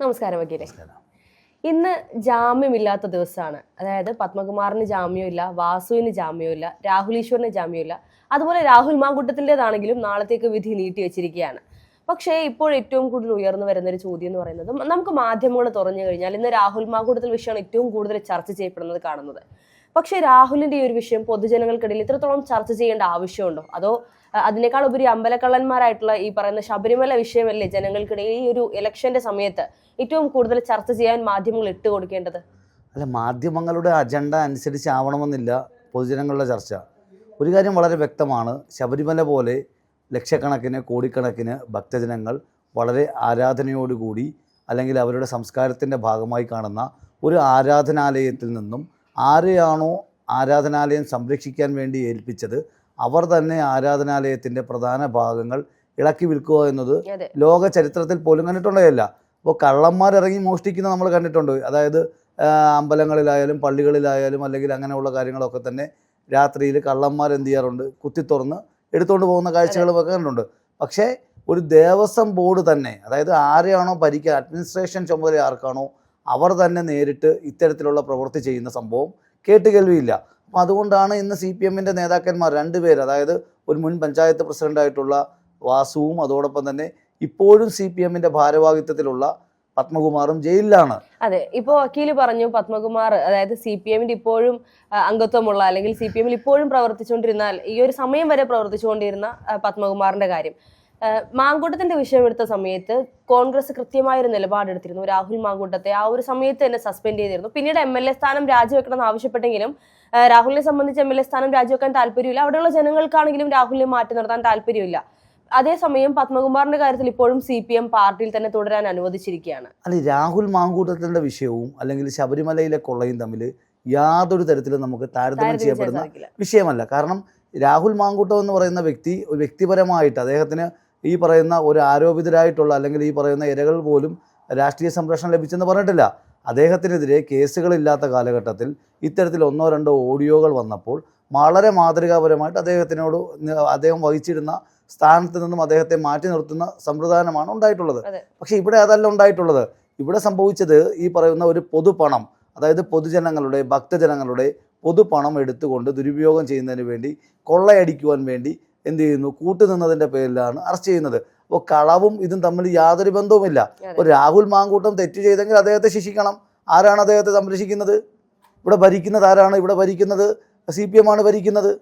നമസ്കാരം വക്കീലെ. ഇന്ന് ജാമ്യമില്ലാത്ത ദിവസമാണ്. അതായത് പത്മകുമാറിന് ജാമ്യമില്ല വാസുവിന് ജാമ്യമില്ല രാഹുൽ ഈശ്വറിന് ജാമ്യമില്ല അതുപോലെ രാഹുൽ മാങ്കുട്ടത്തിന്റെതാണെങ്കിലും നാളത്തേക്ക് വിധി നീട്ടി വെച്ചിരിക്കുകയാണ്. പക്ഷേ ഇപ്പോൾ ഏറ്റവും കൂടുതൽ ഉയർന്നു വരുന്ന ഒരു ചോദ്യം എന്ന് പറയുന്നത് നമുക്ക് മാധ്യമങ്ങൾ തുറന്നു കഴിഞ്ഞാൽ ഇന്ന് രാഹുൽ മാങ്കൂട്ടത്തിൽ വിഷയമാണ് ഏറ്റവും കൂടുതൽ ചർച്ച ചെയ്യപ്പെടുന്നത് കാണുന്നത്. പക്ഷേ രാഹുലിന്റെ ഈ ഒരു വിഷയം പൊതുജനങ്ങൾക്കിടയിൽ ഇത്രത്തോളം ചർച്ച ചെയ്യേണ്ട ആവശ്യമുണ്ടോ? അതോ അതിനേക്കാൾ ഉപരി അമ്പലക്കള്ളന്മാരായിട്ടുള്ള ഈ പറയുന്ന ശബരിമല വിഷയമല്ലേ ജനങ്ങൾക്കിടയിൽ ഈ ഒരു ഇലക്ഷന്റെ സമയത്ത് ഏറ്റവും കൂടുതൽ ചർച്ച ചെയ്യാൻ മാധ്യമങ്ങൾ ഇട്ട് കൊടുക്കേണ്ടത്? അല്ല മാധ്യമങ്ങളുടെ അജണ്ട അനുസരിച്ചാവണമെന്നില്ല പൊതുജനങ്ങളുടെ ചർച്ച. ഒരു കാര്യം വളരെ വ്യക്തമാണ്. ശബരിമല പോലെ ലക്ഷക്കണക്കിന് കോടിക്കണക്കിന് ഭക്തജനങ്ങൾ വളരെ ആരാധനയോടുകൂടി അല്ലെങ്കിൽ അവരുടെ സംസ്കാരത്തിന്റെ ഭാഗമായി കാണുന്ന ഒരു ആരാധനാലയത്തിൽ നിന്നും ആരെയാണോ ആരാധനാലയം സംരക്ഷിക്കാൻ വേണ്ടി ഏൽപ്പിച്ചത് അവർ തന്നെ ആരാധനാലയത്തിന്റെ പ്രധാന ഭാഗങ്ങൾ ഇളക്കി വിൽക്കുക എന്നത് ലോക ചരിത്രത്തിൽ പോലും കണ്ടിട്ടുള്ളതല്ല. അപ്പോൾ കള്ളന്മാരിറങ്ങി മോഷ്ടിക്കുന്നത് നമ്മൾ കണ്ടിട്ടുണ്ട്. അതായത് അമ്പലങ്ങളിലായാലും പള്ളികളിലായാലും അല്ലെങ്കിൽ അങ്ങനെയുള്ള കാര്യങ്ങളൊക്കെ തന്നെ രാത്രിയിൽ കള്ളന്മാർ എന്ത് ചെയ്യാറുണ്ട്? കുത്തി തുറന്ന് എടുത്തുകൊണ്ട് പോകുന്ന കാഴ്ചകളുമൊക്കെ കണ്ടിട്ടുണ്ട്. പക്ഷേ ഒരു ദേവസ്വം ബോർഡ് തന്നെ അതായത് ആരെയാണോ ഭരിക്കുക അഡ്മിനിസ്ട്രേഷൻ ചുമതല ആർക്കാണോ അവർ തന്നെ നേരിട്ട് ഇത്തരത്തിലുള്ള പ്രവൃത്തി ചെയ്യുന്ന സംഭവം കേട്ടുകേൾവിയില്ല അപ്പോൾ അതുകൊണ്ടാണ് ഇന്ന് സി പി എമ്മിന്റെ നേതാക്കന്മാർ രണ്ടുപേർ അതായത് ഒരു മുൻ പഞ്ചായത്ത് പ്രസിഡന്റായിട്ടുള്ള വാസുവും അതോടൊപ്പം തന്നെ ഇപ്പോഴും സി പി എമ്മിന്റെ ഭാരവാഹിത്വത്തിലുള്ള പത്മകുമാറും ജയിലിലാണ്. അതെ ഇപ്പോ വക്കീൽ പറഞ്ഞു പത്മകുമാർ അതായത് സി പി എമ്മിന്റെ ഇപ്പോഴും അംഗത്വമുള്ള അല്ലെങ്കിൽ സി പി എമ്മിൽ ഇപ്പോഴും പ്രവർത്തിച്ചുകൊണ്ടിരുന്നാൽ ഈ ഒരു സമയം വരെ പ്രവർത്തിച്ചുകൊണ്ടിരുന്ന പത്മകുമാറിന്റെ കാര്യം. മാങ്കൂട്ടത്തിന്റെ വിഷയം എടുത്ത സമയത്ത് കോൺഗ്രസ് കൃത്യമായ ഒരു നിലപാടെടുത്തിരുന്നു. രാഹുൽ മാങ്കൂട്ടത്തെ ആ ഒരു സമയത്ത് തന്നെ സസ്പെൻഡ് ചെയ്തിരുന്നു. പിന്നീട് എം എൽ എ സ്ഥാനം രാജിവെക്കണം എന്ന് ആവശ്യപ്പെട്ടെങ്കിലും രാഹുലിനെ സംബന്ധിച്ച് എം എൽ എ സ്ഥാനം രാജിവെക്കാൻ താല്പര്യമില്ല. അവിടെയുള്ള ജനങ്ങൾക്കാണെങ്കിലും രാഹുലിനെ മാറ്റി നിർത്താൻ താല്പര്യമില്ല. അതേസമയം പത്മകുമാറിന്റെ കാര്യത്തിൽ ഇപ്പോഴും സി പി എം പാർട്ടിയിൽ തന്നെ തുടരാൻ അനുവദിച്ചിരിക്കുകയാണ്. അല്ല രാഹുൽ മാങ്കൂട്ടത്തിന്റെ വിഷയവും അല്ലെങ്കിൽ ശബരിമലയിലെ കൊള്ളയും തമ്മിൽ യാതൊരു തരത്തിലും നമുക്ക് താരതമ്യം ചെയ്യപ്പെടുന്ന വിഷയമല്ല. കാരണം രാഹുൽ മാങ്കൂട്ടം എന്ന് പറയുന്ന വ്യക്തി വ്യക്തിപരമായിട്ട് അദ്ദേഹത്തിന് ഈ പറയുന്ന ഒരു ആരോപിതരായിട്ടുള്ള അല്ലെങ്കിൽ ഈ പറയുന്ന ഇരകൾ പോലും രാഷ്ട്രീയ സംരക്ഷണം ലഭിച്ചെന്ന് പറഞ്ഞിട്ടില്ല. അദ്ദേഹത്തിനെതിരെ കേസുകളില്ലാത്ത കാലഘട്ടത്തിൽ ഇത്തരത്തിൽ ഒന്നോ രണ്ടോ ഓഡിയോകൾ വന്നപ്പോൾ വളരെ മാതൃകാപരമായിട്ട് അദ്ദേഹത്തിനോട് അദ്ദേഹം വഹിച്ചിരുന്ന സ്ഥാനത്ത് നിന്നും അദ്ദേഹത്തെ മാറ്റി നിർത്തുന്ന സമ്പ്രദായമാണ് ഉണ്ടായിട്ടുള്ളത്. പക്ഷേ ഇവിടെ അതല്ല ഉണ്ടായിട്ടുള്ളത്. ഇവിടെ സംഭവിച്ചത് ഈ പറയുന്ന ഒരു പൊതുപണം അതായത് പൊതുജനങ്ങളുടെ ഭക്തജനങ്ങളുടെ പൊതുപണം എടുത്തുകൊണ്ട് ദുരുപയോഗം ചെയ്യുന്നതിന് വേണ്ടി കൊള്ളയടിക്കുവാൻ വേണ്ടി എന്ത് ചെയ്യുന്നു? കൂട്ടുനിന്നതിന്റെ പേരിലാണ് അറസ്റ്റ് ചെയ്യുന്നത്. അപ്പോൾ കളവും ഇതും തമ്മിൽ യാതൊരു ബന്ധവുമില്ല. അപ്പോൾ രാഹുൽ മാങ്കൂട്ടം തെറ്റ് ചെയ്തെങ്കിൽ അദ്ദേഹത്തെ ശിക്ഷിക്കണം. ആരാണ് അദ്ദേഹത്തെ സംരക്ഷിക്കുന്നത്? ഇവിടെ ഭരിക്കുന്നത് ആരാണ്? ഇവിടെ ഭരിക്കുന്നത് സി പി എം ആണ് ഭരിക്കുന്നത്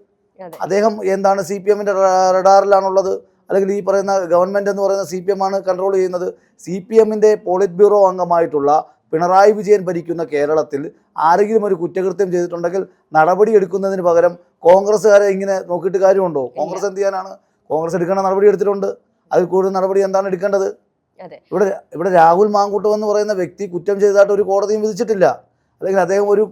അദ്ദേഹം എന്താണ് സി പി എമ്മിന്റെ റഡാറിലാണുള്ളത്? അല്ലെങ്കിൽ ഈ പറയുന്ന ഗവൺമെന്റ് എന്ന് പറയുന്ന സി പി എം ആണ് കൺട്രോൾ ചെയ്യുന്നത്? സി പി എമ്മിന്റെ പോളിറ്റ് ബ്യൂറോ അംഗമായിട്ടുള്ള പിണറായി വിജയൻ ഭരിക്കുന്ന കേരളത്തിൽ ആരെങ്കിലും ഒരു കുറ്റകൃത്യം ചെയ്തിട്ടുണ്ടെങ്കിൽ നടപടി എടുക്കുന്നതിന് പകരം കോൺഗ്രസ്സുകാരെ ഇങ്ങനെ നോക്കിയിട്ട് കാര്യമുണ്ടോ? കോൺഗ്രസ് എന്ത് ചെയ്യാനാണ്? കോൺഗ്രസ് എടുക്കേണ്ട നടപടി എടുത്തിട്ടുണ്ട്. അതിൽ കൂടുതൽ നടപടി എന്താണ് എടുക്കേണ്ടത്? ഇവിടെ ഇവിടെ രാഹുൽ മാങ്കൂട്ടം എന്ന് പറയുന്ന വ്യക്തി കുറ്റം ചെയ്തതായിട്ട് ഒരു കോടതിയും വിധിച്ചിട്ടില്ല. അല്ലെങ്കിൽ അദ്ദേഹം ഒരു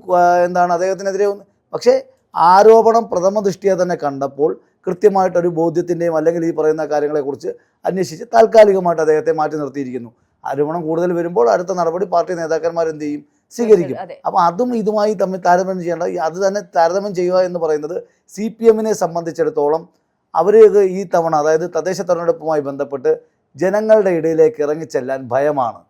എന്താണ് അദ്ദേഹത്തിനെതിരെ പക്ഷേ ആരോപണം പ്രഥമ ദൃഷ്ടിയെ തന്നെ കണ്ടപ്പോൾ കൃത്യമായിട്ടൊരു ബോധ്യത്തിന്റെയും അല്ലെങ്കിൽ ഈ പറയുന്ന കാര്യങ്ങളെക്കുറിച്ച് അന്വേഷിച്ച് താൽക്കാലികമായിട്ട് അദ്ദേഹത്തെ മാറ്റി നിർത്തിയിരിക്കുന്നു. ആരോപണം കൂടുതൽ വരുമ്പോൾ അടുത്ത നടപടി പാർട്ടി നേതാക്കന്മാരെന്ത് ചെയ്യും? സ്വീകരിക്കും. അപ്പൊ അപ്പോൾ അതും ഇതുമായി തമ്മിൽ താരതമ്യം ചെയ്യേണ്ട അത് തന്നെ താരതമ്യം ചെയ്യുക എന്ന് പറയുന്നത് സി പി എമ്മിനെ സംബന്ധിച്ചിടത്തോളം അവർ ഈ തവണ അതായത് തദ്ദേശ തെരഞ്ഞെടുപ്പുമായി ബന്ധപ്പെട്ട് ജനങ്ങളുടെ ഇടയിലേക്ക് ഇറങ്ങിച്ചെല്ലാൻ ഭയമാണ്.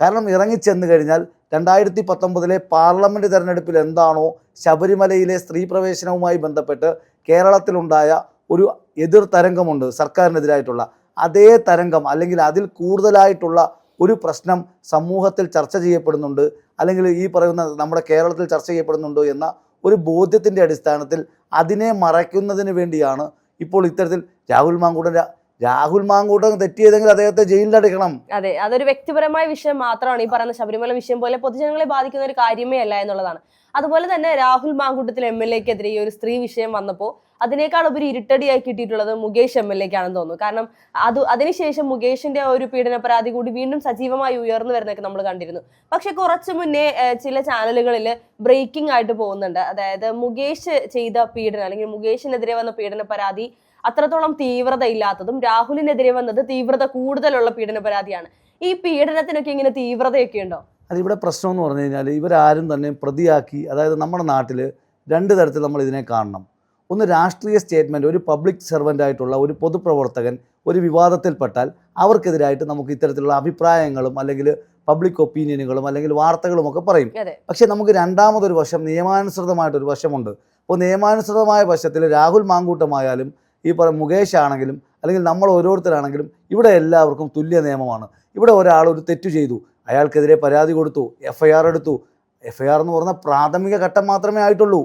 കാരണം ഇറങ്ങിച്ചെന്ന് കഴിഞ്ഞാൽ രണ്ടായിരത്തി പത്തൊമ്പതിലെ പാർലമെന്റ് തെരഞ്ഞെടുപ്പിൽ എന്താണോ ശബരിമലയിലെ സ്ത്രീ പ്രവേശനവുമായി ബന്ധപ്പെട്ട് കേരളത്തിലുണ്ടായ ഒരു എതിർ തരംഗമുണ്ട് സർക്കാരിനെതിരായിട്ടുള്ള. അതേ തരംഗം അല്ലെങ്കിൽ അതിൽ കൂടുതലായിട്ടുള്ള ഒരു പ്രശ്നം സമൂഹത്തിൽ ചർച്ച ചെയ്യപ്പെടുന്നുണ്ട് അല്ലെങ്കിൽ ഈ പറയുന്ന നമ്മുടെ കേരളത്തിൽ ചർച്ച ചെയ്യപ്പെടുന്നുണ്ടോ എന്ന ഒരു ബോധ്യത്തിന്റെ അടിസ്ഥാനത്തിൽ അതിനെ മറയ്ക്കുന്നതിന് വേണ്ടിയാണ് ഇപ്പോൾ ഇത്തരത്തിൽ രാഹുൽ മാങ്കൂടൻ രാഹുൽ മാങ്കൂടൻ തെറ്റിയതെങ്കിൽ അദ്ദേഹത്തെ ജയിലിലടക്കണം അതെ അതൊരു വ്യക്തിപരമായ വിഷയം മാത്രമാണ് ഈ പറയുന്ന ശബരിമല വിഷയം പോലെ പൊതുജനങ്ങളെ ബാധിക്കുന്ന ഒരു കാര്യമേ അല്ല എന്നുള്ളതാണ്. അതുപോലെ തന്നെ രാഹുൽ മാങ്കൂട്ടത്തിൽ എം എൽ എക്കെതിരെ ഈ ഒരു സ്ത്രീ വിഷയം വന്നപ്പോൾ അതിനേക്കാൾ ഉപരി ഇരുട്ടടിയായി കിട്ടിയിട്ടുള്ളത് മുകേഷ് എം എൽ എക്കാണെന്ന് തോന്നുന്നു. കാരണം അത് അതിനുശേഷം മുകേഷിന്റെ ഒരു പീഡന പരാതി കൂടി വീണ്ടും സജീവമായി ഉയർന്നു വരുന്നൊക്കെ നമ്മൾ കണ്ടിരുന്നു. പക്ഷെ കുറച്ചു മുന്നേ ചില ചാനലുകളിൽ ബ്രേക്കിംഗ് ആയിട്ട് പോകുന്നുണ്ട്. അതായത് മുകേഷ് ചെയ്ത പീഡനം അല്ലെങ്കിൽ മുകേഷിനെതിരെ വന്ന പീഡന പരാതി അത്രത്തോളം തീവ്രത ഇല്ലാത്തതും രാഹുലിനെതിരെ വന്നത് തീവ്രത കൂടുതലുള്ള പീഡന പരാതിയാണ്. ഈ പീഡനത്തിനൊക്കെ ഇങ്ങനെ തീവ്രതയൊക്കെ ഉണ്ടോ? അതിവിടെ പ്രശ്നം എന്ന് പറഞ്ഞു കഴിഞ്ഞാൽ ഇവരാരും തന്നെ പ്രതിയാക്കി അതായത് നമ്മുടെ നാട്ടിൽ രണ്ട് തരത്തിൽ നമ്മൾ ഇതിനെ കാണണം. ഒന്ന് രാഷ്ട്രീയ സ്റ്റേറ്റ്മെന്റ് ഒരു പബ്ലിക് സെർവന്റ് ആയിട്ടുള്ള ഒരു പൊതുപ്രവർത്തകൻ ഒരു വിവാദത്തിൽപ്പെട്ടാൽ അവർക്കെതിരായിട്ട് നമുക്ക് ഇത്തരത്തിലുള്ള അഭിപ്രായങ്ങളും അല്ലെങ്കിൽ പബ്ലിക് ഒപ്പീനിയനുകളും അല്ലെങ്കിൽ വാർത്തകളും ഒക്കെ പറയും. പക്ഷേ നമുക്ക് രണ്ടാമതൊരു വശം നിയമാനുസൃതമായിട്ടൊരു വശമുണ്ട്. അപ്പോൾ നിയമാനുസൃതമായ വശത്തിൽ രാഹുൽ മാങ്കൂട്ടമായാലും ഈ പറ മുകേഷ് ആണെങ്കിലും അല്ലെങ്കിൽ നമ്മൾ ഓരോരുത്തരാണെങ്കിലും ഇവിടെ എല്ലാവർക്കും തുല്യ നിയമമാണ്. ഇവിടെ ഒരാൾ ഒരു തെറ്റു ചെയ്തു അയാൾക്കെതിരെ പരാതി കൊടുത്തു എഫ് ഐ ആർ എടുത്തു. എഫ് ഐ ആർ എന്ന് പറഞ്ഞാൽ പ്രാഥമിക ഘട്ടം മാത്രമേ ആയിട്ടുള്ളൂ.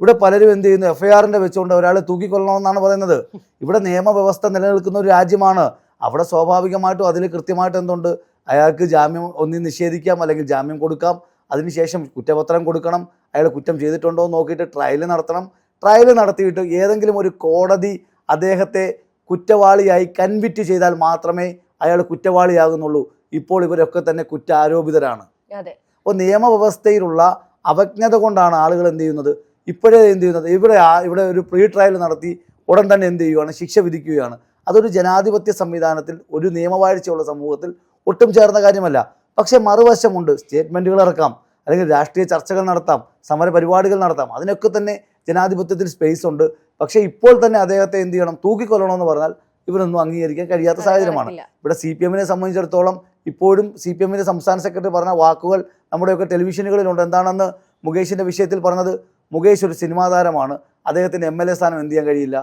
ഇവിടെ പലരും എന്ത് ചെയ്യുന്നു? എഫ് ഐ ആറിന്റെ വെച്ചുകൊണ്ട് ഒരാളെ തൂക്കിക്കൊള്ളണമെന്നാണ് പറയുന്നത്. ഇവിടെ നിയമവ്യവസ്ഥ നിലനിൽക്കുന്ന ഒരു രാജ്യമാണ്. അവിടെ സ്വാഭാവികമായിട്ടും അതിൽ കൃത്യമായിട്ട് എന്തുണ്ട്? അയാൾക്ക് ജാമ്യം ഒന്നി നിഷേധിക്കാം അല്ലെങ്കിൽ ജാമ്യം കൊടുക്കാം. അതിനുശേഷം കുറ്റപത്രം കൊടുക്കണം. അയാൾ കുറ്റം ചെയ്തിട്ടുണ്ടോ എന്ന് നോക്കിയിട്ട് ട്രയൽ നടത്തണം. ട്രയൽ നടത്തിയിട്ട് ഏതെങ്കിലും ഒരു കോടതി അദ്ദേഹത്തെ കുറ്റവാളിയായി കൺവിറ്റ് ചെയ്താൽ മാത്രമേ അയാൾ കുറ്റവാളിയാകുന്നുള്ളൂ. ഇപ്പോൾ ഇവരൊക്കെ തന്നെ കുറ്റാരോപിതരാണ്. അപ്പോൾ നിയമവ്യവസ്ഥയിലുള്ള അവജ്ഞത കൊണ്ടാണ് ആളുകൾ എന്ത് ചെയ്യുന്നത്? ഇപ്പോഴേ എന്ത് ചെയ്യുന്നത്? ഇവിടെ ആ- ഇവിടെ ഒരു പ്രീ ട്രയൽ നടത്തി ഉടൻ തന്നെ എന്ത് ചെയ്യുകയാണ് ശിക്ഷ വിധിക്കുകയാണ്. അതൊരു ജനാധിപത്യ സംവിധാനത്തിൽ ഒരു നിയമവാഴ്ചയുള്ള സമൂഹത്തിൽ ഒട്ടും ചേർന്ന കാര്യമല്ല. പക്ഷേ മറുവശമുണ്ട്. സ്റ്റേറ്റ്മെന്റുകൾ ഇറക്കാം. അല്ലെങ്കിൽ രാഷ്ട്രീയ ചർച്ചകൾ നടത്താം. സമര പരിപാടികൾ നടത്താം. അതിനൊക്കെ തന്നെ ജനാധിപത്യത്തിൽ സ്പേസ് ഉണ്ട്. പക്ഷേ ഇപ്പോൾ തന്നെ അദ്ദേഹത്തെ എന്ത് ചെയ്യണം? തൂക്കിക്കൊല്ലണമെന്ന് പറഞ്ഞാൽ ഇവരൊന്നും അംഗീകരിക്കാൻ കഴിയാത്ത സാഹചര്യമാണ്. ഇവിടെ സി പി എമ്മിനെ സംബന്ധിച്ചിടത്തോളം ഇപ്പോഴും സി പി എമ്മിന്റെ സംസ്ഥാന സെക്രട്ടറി പറഞ്ഞ വാക്കുകൾ നമ്മുടെയൊക്കെ ടെലിവിഷനുകളിലുണ്ട് എന്താണെന്ന് മുകേഷിന്റെ വിഷയത്തിൽ പറഞ്ഞത്? മുകേഷ് ഒരു സിനിമാ താരമാണ്. അദ്ദേഹത്തിന് എം എൽ എ സ്ഥാനം എന്ത് ചെയ്യാൻ കഴിയില്ല?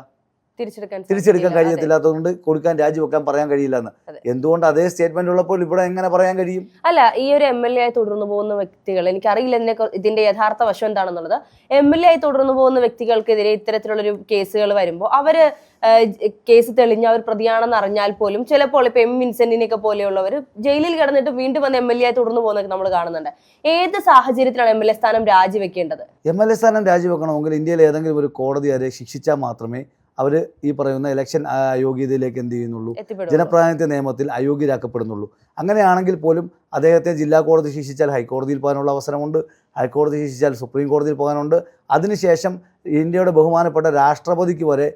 തിരിച്ചെടുക്കാൻ. കഴിയത്തില്ലാത്തതുകൊണ്ട് കൊടുക്കാൻ രാജിവെക്കാൻ പറയാൻ കഴിയില്ല എന്ന് എന്തുകൊണ്ട് അതേ സ്റ്റേറ്റ്മെന്റ് ഉള്ളപ്പോൾ ഇവിടെ എങ്ങനെ പറയാൻ കഴിയും? അല്ല ഈ ഒരു എം എൽ എ ആയി തുടർന്നു പോകുന്ന വ്യക്തികൾ എനിക്കറിയില്ല ഇതിനെ കുറി- ഇതിന്റെ യഥാർത്ഥ വശം എന്താണെന്നുള്ളത്. എം എൽ എ ആയി തുടർന്നു പോകുന്ന വ്യക്തികൾക്കെതിരെ ഇത്തരത്തിലുള്ളൊരു കേസുകൾ വരുമ്പോൾ അവർ കേസ് തെളിഞ്ഞ അവർ പ്രതിയാണെന്ന് അറിഞ്ഞാൽ പോലും ചിലപ്പോൾ ഇപ്പൊ എം വിൻസെന്റിനെയൊക്കെ പോലെയുള്ളവർ ജയിലിൽ കിടന്നിട്ട് വീണ്ടും വന്ന് എം എൽ എ ആയി തുടർന്നു പോകുന്നൊക്കെ നമ്മൾ കാണുന്നുണ്ട്. ഏത് സാഹചര്യത്തിലാണ് എം എൽ എ സ്ഥാനം രാജിവെക്കേണ്ടത്? എം എൽ എ സ്ഥാനം രാജിവെക്കണമെങ്കിൽ ഇന്ത്യയിൽ ഏതെങ്കിലും ഒരു കോടതി അരെ ശിക്ഷിച്ചാൽ മാത്രമേ അവർ ഈ പറയുന്ന ഇലക്ഷൻ അയോഗ്യതയിലേക്ക് എന്ത് ചെയ്യുന്നുള്ളൂ? ജനപ്രാതിനിധ്യ നിയമത്തിൽ അയോഗ്യരാക്കപ്പെടുന്നുള്ളൂ. അങ്ങനെയാണെങ്കിൽ പോലും അദ്ദേഹത്തെ ജില്ലാ കോടതി ശിക്ഷിച്ചാൽ ഹൈക്കോടതിയിൽ പോകാനുള്ള അവസരമുണ്ട് ഹൈക്കോടതി ശിക്ഷിച്ചാൽ സുപ്രീം കോടതിയിൽ പോകാനുണ്ട്. അതിനുശേഷം ഇന്ത്യയുടെ ബഹുമാനപ്പെട്ട രാഷ്ട്രപതിക്ക് വരെ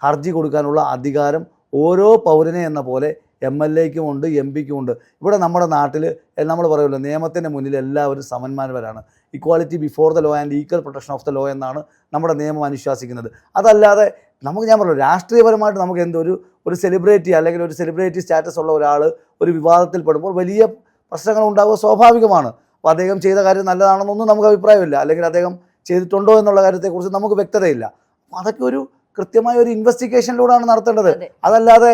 ഹർജി കൊടുക്കാനുള്ള അധികാരം ഓരോ പൗരനെ എന്ന പോലെ എം എൽ എക്കും ഉണ്ട് എം പിക്കും ഉണ്ട്. ഇവിടെ നമ്മുടെ നാട്ടിൽ നമ്മൾ പറയുമല്ലോ നിയമത്തിന്റെ മുന്നിൽ എല്ലാവരും സമന്മാരവരാണ് equality before the law and equal protection of the law എന്നാണ് നമ്മുടെ നിയമം അനുശാസിക്കുന്നത്. അതല്ലാതെ നമുക്ക് ഞാൻ പറഞ്ഞു രാഷ്ട്രീയപരമായിട്ട് നമുക്ക് എന്തൊരു ഒരു സെലിബ്രിറ്റി അല്ലെങ്കിൽ ഒരു സെലിബ്രിറ്റി സ്റ്റാറ്റസ് ഉള്ള ഒരാൾ ഒരു വിവാദത്തിൽ പെടുമ്പോൾ വലിയ പ്രശ്നങ്ങൾ ഉണ്ടാവുക സ്വാഭാവികമാണ്. അപ്പോൾ അദ്ദേഹം ചെയ്ത കാര്യം നല്ലതാണെന്നൊന്നും നമുക്ക് അഭിപ്രായമില്ല. അല്ലെങ്കിൽ അദ്ദേഹം ചെയ്തിട്ടുണ്ടോ എന്നുള്ള കാര്യത്തെക്കുറിച്ച് നമുക്ക് വ്യക്തതയില്ല. അപ്പോൾ അതൊക്കെ ഒരു കൃത്യമായ ഒരു ഇൻവെസ്റ്റിഗേഷനിലൂടെയാണ് നടത്തേണ്ടത്. അതല്ലാതെ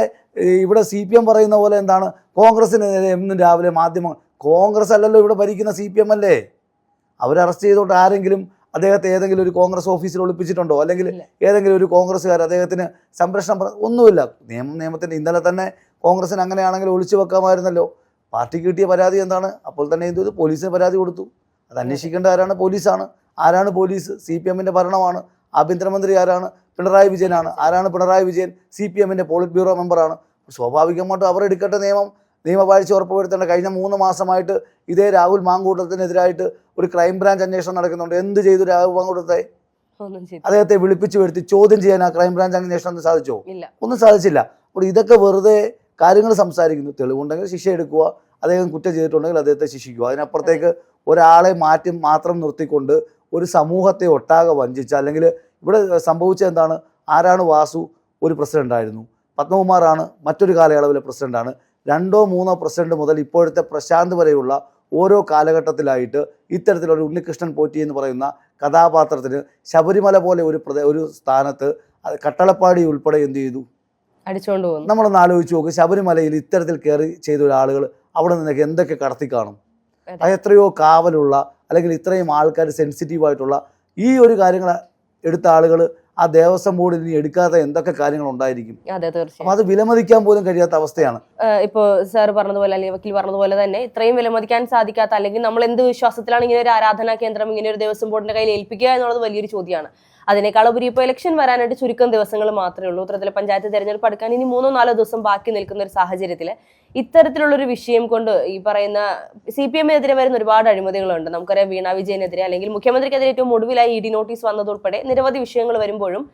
ഇവിടെ സി പി എം പറയുന്ന പോലെ എന്താണ് കോൺഗ്രസിനെതിരെ എന്നും രാവിലെ മാധ്യമം കോൺഗ്രസ് അല്ലല്ലോ ഇവിടെ ഭരിക്കുന്ന സി പി എം അല്ലേ? അവർ അറസ്റ്റ് ചെയ്തുകൊണ്ട് ആരെങ്കിലും അദ്ദേഹത്തെ ഏതെങ്കിലും ഒരു കോൺഗ്രസ് ഓഫീസിൽ ഒളിപ്പിച്ചിട്ടുണ്ടോ? അല്ലെങ്കിൽ ഏതെങ്കിലും ഒരു കോൺഗ്രസ്സുകാർ അദ്ദേഹത്തിന് സംരക്ഷണം ഒന്നുമില്ല. നിയമം നിയമത്തിന്റെ ഇന്നലെ തന്നെ കോൺഗ്രസിന് അങ്ങനെയാണെങ്കിൽ ഒളിച്ചു വെക്കാമായിരുന്നല്ലോ. പാർട്ടിക്ക് കിട്ടിയ പരാതി എന്താണ്? അപ്പോൾ തന്നെ എന്ത് ചെയ്തു? പോലീസിന് പരാതി കൊടുത്തു. അത് അന്വേഷിക്കേണ്ട ആരാണ്? പോലീസാണ്. ആരാണ് പോലീസ്? സി പി എമ്മിന്റെ ഭരണമാണ്. ആഭ്യന്തരമന്ത്രി ആരാണ്? പിണറായി വിജയനാണ്. ആരാണ് പിണറായി വിജയൻ? സി പി എമ്മിന്റെ പോളിറ്റ് ബ്യൂറോ മെമ്പറാണ്. സ്വാഭാവികമായിട്ടും അവർ എടുക്കേണ്ട നിയമം നിയമവാഴ്ച ഉറപ്പുവരുത്തേണ്ട കഴിഞ്ഞ മൂന്ന് മാസമായിട്ട് ഇതേ രാഹുൽ മാങ്കൂട്ടത്തിനെതിരായിട്ട് ഒരു ക്രൈംബ്രാഞ്ച് അന്വേഷണം നടക്കുന്നുണ്ട്. എന്ത് ചെയ്തു രാഹുൽ മാങ്കൂട്ടത്തെ? അദ്ദേഹത്തെ വിളിപ്പിച്ചു വരുത്തി ചോദ്യം ചെയ്യാൻ ആ ക്രൈംബ്രാഞ്ച് അന്വേഷണം സാധിച്ചോ? ഒന്നും സാധിച്ചില്ല. അപ്പോൾ ഇതൊക്കെ വെറുതെ കാര്യങ്ങൾ സംസാരിക്കുന്നു. തെളിവുണ്ടെങ്കിൽ ശിക്ഷ എടുക്കുക. അദ്ദേഹം കുറ്റം ചെയ്തിട്ടുണ്ടെങ്കിൽ അദ്ദേഹത്തെ ശിക്ഷിക്കുക. അതിനപ്പുറത്തേക്ക് ഒരാളെ മാറ്റി മാത്രം നിർത്തിക്കൊണ്ട് ഒരു സമൂഹത്തെ ഒട്ടാകെ വഞ്ചിച്ച അല്ലെങ്കിൽ ഇവിടെ സംഭവിച്ചത് എന്താണ്? ആരാണ് വാസു? ഒരു പ്രസിഡന്റ് ആയിരുന്നു പത്മകുമാറാണ് മറ്റൊരു കാലയളവിലെ പ്രസിഡന്റാണ്. രണ്ടോ മൂന്നോ പ്രസിഡന്റ് മുതൽ ഇപ്പോഴത്തെ പ്രശാന്ത് വരെയുള്ള ഓരോ കാലഘട്ടത്തിലായിട്ട് ഇത്തരത്തിലൊരു ഉണ്ണികൃഷ്ണൻ പോറ്റി എന്ന് പറയുന്ന കഥാപാത്രത്തിന് ശബരിമല പോലെ ഒരു പ്രദേ ഒരു സ്ഥാനത്ത് കട്ടളപ്പാടി ഉൾപ്പെടെ എന്ത് ചെയ്തു? അടിച്ചുകൊണ്ട് പോകും നമ്മളൊന്ന് ആലോചിച്ച് നോക്ക്. ശബരിമലയിൽ ഇത്തരത്തിൽ കയറി ചെയ്ത ഒരാളുകൾ അവിടെ നിന്നൊക്കെ എന്തൊക്കെ കടത്തി കാണും അതെ. എത്രയോ കാവലുള്ള അല്ലെങ്കിൽ ഇത്രയും ആൾക്കാർ സെൻസിറ്റീവ് ആയിട്ടുള്ള ഈ ഒരു കാര്യങ്ങൾ എടുത്ത ആളുകൾ ആ ദേവസ്വം ബോർഡിൽ ഇനി എടുക്കാത്ത എന്തൊക്കെ കാര്യങ്ങൾ ഉണ്ടായിരിക്കും? അതെ തീർച്ചയായും. അത് വിലമതിക്കാൻ പോലും കഴിയാത്ത അവസ്ഥയാണ്. ഇപ്പോൾ ഇപ്പോ സാർ പറഞ്ഞതുപോലെ അല്ലെങ്കിൽ വക്കീൽ പറഞ്ഞതുപോലെ തന്നെ ഇത്രയും വിലമതിക്കാൻ സാധിക്കാത്ത അല്ലെങ്കിൽ നമ്മൾ എന്ത് വിശ്വാസത്തിലാണ് ഇങ്ങനെ ഒരു ആരാധനാ കേന്ദ്രം ഇങ്ങനെ ഒരു ദേവസ്വം ബോർഡിന്റെ കയ്യിൽ ഏൽപ്പിക്കുക എന്നുള്ളത് വലിയൊരു ചോദ്യമാണ്. അതിനേക്കാൾ ഉപരി ഇപ്പോൾ ഇലക്ഷൻ വരാനായിട്ട് ചുരുക്കം ദിവസങ്ങൾ മാത്രമേ ഉള്ളൂ. ഉത്തരത്തിലെ പഞ്ചായത്ത് തെരഞ്ഞെടുപ്പ് അടുക്കാൻ ഇനി മൂന്നോ നാലോ ദിവസം ബാക്കി നിൽക്കുന്ന ഒരു സാഹചര്യത്തിൽ ഇത്തരത്തിലുള്ളൊരു വിഷയം കൊണ്ട് ഈ പറയുന്ന സി പി എമ്മിനെതിരെ വരുന്ന ഒരുപാട് അഴിമതികളുണ്ട്. നമുക്കറിയാം വീണ വിജയനെതിരെ അല്ലെങ്കിൽ മുഖ്യമന്ത്രിക്കെതിരെ ഏറ്റവും ഒടുവിലായി ഇ ഡി നോട്ടീസ് വന്നതുൾപ്പെടെ നിരവധി വിഷയങ്ങൾ വരുമ്പോഴും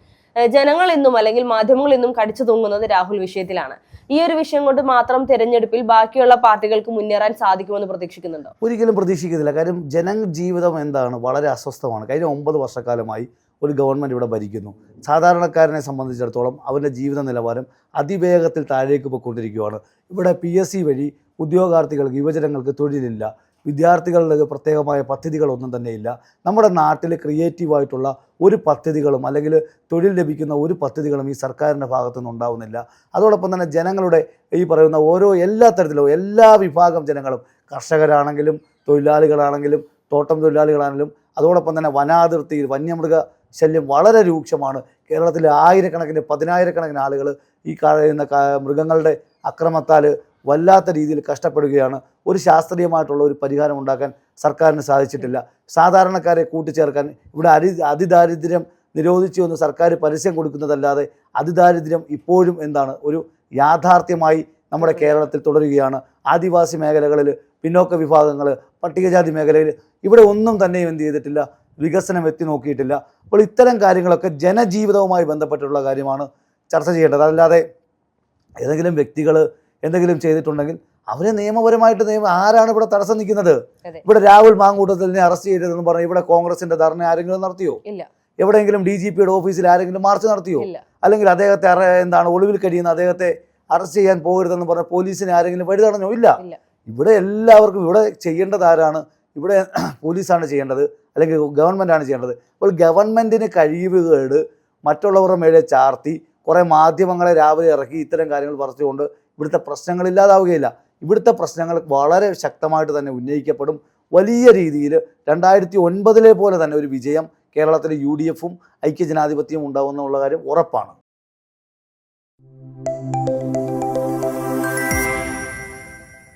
ജനങ്ങൾ ഇന്നും അല്ലെങ്കിൽ മാധ്യമങ്ങൾ ഇന്നും കടിച്ചു തൂങ്ങുന്നത് രാഹുൽ വിഷയത്തിലാണ്. ഈ ഒരു വിഷയം കൊണ്ട് മാത്രം തെരഞ്ഞെടുപ്പിൽ ബാക്കിയുള്ള പാർട്ടികൾക്ക് മുന്നേറാൻ സാധിക്കുമെന്ന് പ്രതീക്ഷിക്കുന്നുണ്ടോ? ഒരിക്കലും പ്രതീക്ഷിക്കുന്നില്ല കാര്യം ജനജീവിതം എന്താണ്? വളരെ അസ്വസ്ഥമാണ്. കഴിഞ്ഞ ഒമ്പത് വർഷക്കാലമായി ഒരു ഗവൺമെന്റ് ഇവിടെ ഭരിക്കുന്നു. സാധാരണക്കാരനെ സംബന്ധിച്ചിടത്തോളം അവന്റെ ജീവിത നിലവാരം അതിവേഗത്തിൽ താഴേക്ക് പോയിക്കൊണ്ടിരിക്കുകയാണ്. ഇവിടെ പി എസ് സി വഴി ഉദ്യോഗാർത്ഥികൾക്ക് യുവജനങ്ങൾക്ക് തൊഴിലില്ല. വിദ്യാർത്ഥികളുടെ പ്രത്യേകമായ പദ്ധതികളൊന്നും തന്നെയില്ല. നമ്മുടെ നാട്ടിൽ ക്രിയേറ്റീവായിട്ടുള്ള ഒരു പദ്ധതികളും അല്ലെങ്കിൽ തൊഴിൽ ലഭിക്കുന്ന ഒരു പദ്ധതികളും ഈ സർക്കാരിന്റെ ഭാഗത്തുനിന്ന് ഉണ്ടാവുന്നില്ല. അതോടൊപ്പം തന്നെ ജനങ്ങളുടെ ഈ പറയുന്ന ഓരോ എല്ലാ തരത്തിലും എല്ലാ വിഭാഗം ജനങ്ങളും കർഷകരാണെങ്കിലും തൊഴിലാളികളാണെങ്കിലും തോട്ടം തൊഴിലാളികളാണെങ്കിലും അതോടൊപ്പം തന്നെ വനാതിർത്തിയിൽ വന്യമൃഗ ശല്യം വളരെ രൂക്ഷമാണ്. കേരളത്തിലെ ആയിരക്കണക്കിന് പതിനായിരക്കണക്കിന് ആളുകൾ ഈ കഴിയുന്ന മൃഗങ്ങളുടെ അക്രമത്താൽ വല്ലാത്ത രീതിയിൽ കഷ്ടപ്പെടുകയാണ്. ഒരു ശാസ്ത്രീയമായിട്ടുള്ള ഒരു പരിഹാരം ഉണ്ടാക്കാൻ സർക്കാരിന് സാധിച്ചിട്ടില്ല. സാധാരണക്കാരെ കൂട്ടിച്ചേർക്കാൻ ഇവിടെ അരി അതിദാരിദ്ര്യം നിരോധിച്ചു എന്ന് സർക്കാർ പരസ്യം കൊടുക്കുന്നതല്ലാതെ അതിദാരിദ്ര്യം ഇപ്പോഴും എന്താണ്? ഒരു യാഥാർത്ഥ്യമായി നമ്മുടെ കേരളത്തിൽ തുടരുകയാണ്. ആദിവാസി മേഖലകളിൽ പിന്നോക്ക വിഭാഗങ്ങൾ പട്ടികജാതി മേഖലയിൽ ഇവിടെ ഒന്നും തന്നെയും എന്ത് ചെയ്തിട്ടില്ല. വികസനം എത്തി നോക്കിയിട്ടില്ല. അപ്പോൾ ഇത്തരം കാര്യങ്ങളൊക്കെ ജനജീവിതവുമായി ബന്ധപ്പെട്ടിട്ടുള്ള കാര്യമാണ് ചർച്ച ചെയ്യേണ്ടത്. അല്ലാതെ ഏതെങ്കിലും വ്യക്തികൾ എന്തെങ്കിലും ചെയ്തിട്ടുണ്ടെങ്കിൽ അവരെ നിയമപരമായിട്ട് നിയമം ആരാണ് ഇവിടെ തടസ്സം നിൽക്കുന്നത്. ഇവിടെ രാഹുൽ മാങ്കൂട്ടത്തിനെ അറസ്റ്റ് ചെയ്തതെന്ന് പറഞ്ഞ് ഇവിടെ കോൺഗ്രസിന്റെ ധർണ ആരെങ്കിലും നടത്തിയോ? എവിടെയെങ്കിലും ഡി ജി പിയുടെ ഓഫീസിൽ ആരെങ്കിലും മാർച്ച് നടത്തിയോ? അല്ലെങ്കിൽ അദ്ദേഹത്തെ എന്താണ് ഒളിവിൽ കഴിയുന്ന അദ്ദേഹത്തെ അറസ്റ്റ് ചെയ്യാൻ പോകരുതെന്ന് പറഞ്ഞ പോലീസിനെ ആരെങ്കിലും വഴി തടഞ്ഞോ ഇല്ല. ഇവിടെ എല്ലാവർക്കും ഇവിടെ ചെയ്യേണ്ടത് ആരാണ്? ഇവിടെ പോലീസാണ് ചെയ്യേണ്ടത് അല്ലെങ്കിൽ ഗവൺമെന്റാണ് ചെയ്യേണ്ടത്. അപ്പോൾ ഗവൺമെന്റിന് കഴിവുകേട് മറ്റുള്ളവരുടെ മേലെ ചാർത്തി കുറേ മാധ്യമങ്ങളെ രാവിലെ ഇറക്കി ഇത്തരം കാര്യങ്ങൾ പറഞ്ഞുകൊണ്ട് ഇവിടുത്തെ പ്രശ്നങ്ങൾ ഇല്ലാതാവുകയില്ല. ഇവിടുത്തെ പ്രശ്നങ്ങൾ വളരെ ശക്തമായിട്ട് തന്നെ ഉന്നയിക്കപ്പെടും. വലിയ രീതിയിൽ രണ്ടായിരത്തി ഒൻപതിലെ പോലെ തന്നെ ഒരു വിജയം കേരളത്തിൽ യു ഡി എഫും ഐക്യജനാധിപത്യവും ഉണ്ടാവുമെന്നുള്ള കാര്യം ഉറപ്പാണ്.